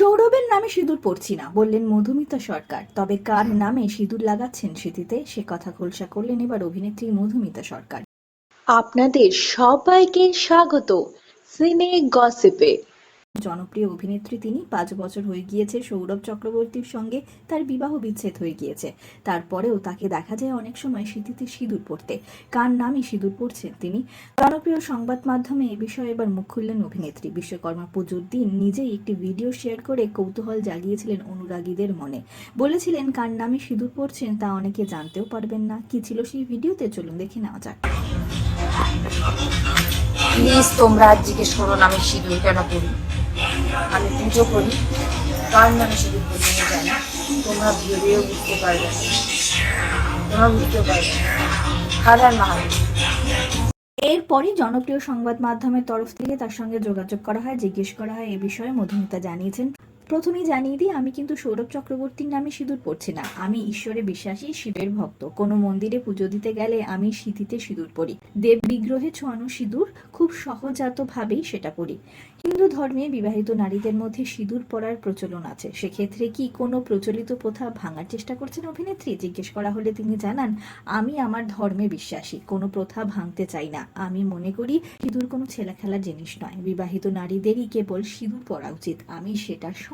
সৌরভের নামে সিঁদুর পড়ছি না, বললেন মধুমিতা সরকার। তবে কার নামে সিঁদুর লাগাচ্ছেন স্মৃতিতে? সে কথা খোলসা করলেন এবার অভিনেত্রী মধুমিতা সরকার। আপনাদের সবাইকে স্বাগত। সিনে গসিপে। জনপ্রিয় অভিনেত্রী তিনি পাঁচ বছর হয়ে গিয়েছে সৌরভ চক্রবর্তীর সঙ্গে তার বিবাহ বিচ্ছেদ হয়ে গিয়েছে। তারপরেও তাকে দেখা যায় অনেক সময় স্মৃতিতে সিঁদুর পড়তে। কার নামই সিঁদুর পড়ছেন তিনি? জনপ্রিয় সংবাদ মাধ্যমে এ বিষয়ে এবার মুখ খুললেন অভিনেত্রী। বিশ্বকর্মা পুজোর দিন নিজেই একটি ভিডিও শেয়ার করে কৌতূহল জাগিয়েছিলেন অনুরাগীদের মনে। বলেছিলেন, কার নামে সিঁদুর পড়ছেন তা অনেকে জানতেও পারবেন না। কি ছিল সেই ভিডিওতে? চলুন দেখে নেওয়া যাক। প্লিজ তোমরা আজ জিজ্ঞেস করো না আমি সিঁদুর কেন করি পুজো করি কার নামে করি আমি জানি তোমরা ভেবেও বুঝতে পারবে তোমরা বুঝতে পারবে না। হারার মাহাবীর এরপরই জনপ্রিয় সংবাদ মাধ্যমের তরফ থেকে তার সঙ্গে যোগাযোগ করা হয়, জিজ্ঞেস করা হয় এ বিষয়ে। মধুমিতা জানিয়েছেন প্রথমেই জানিয়ে দিই, আমি কিন্তু সৌরভ চক্রবর্তীর নামে সিঁদুর পড়ছি না। আমি ঈশ্বরে বিশ্বাসী, শিবের ভক্ত। কোনো মন্দিরে পুজো দিতে গেলে আমি সিঁথিতে সিঁদুর পরি দেব বিগ্রহে ছোঁয়ানো সিঁদুর খুব সহজাতভাবেই সেটা পরি হিন্দু ধর্মে বিবাহিত নারীদের মধ্যে সিঁদুর পরার প্রচলন আছে। সেক্ষেত্রে কি কোনো প্রচলিত প্রথা ভাঙার চেষ্টা করছেন অভিনেত্রী? জিজ্ঞেস করা হলে তিনি জানান, আমি আমার ধর্মে বিশ্বাসী, কোনো প্রথা ভাঙতে চাই না। আমি মনে করি সিঁদুর কোনো ছেলে খেলার জিনিস নয়। বিবাহিত নারীদেরই কেবল সিঁদুর পরা উচিত। আমি সেটার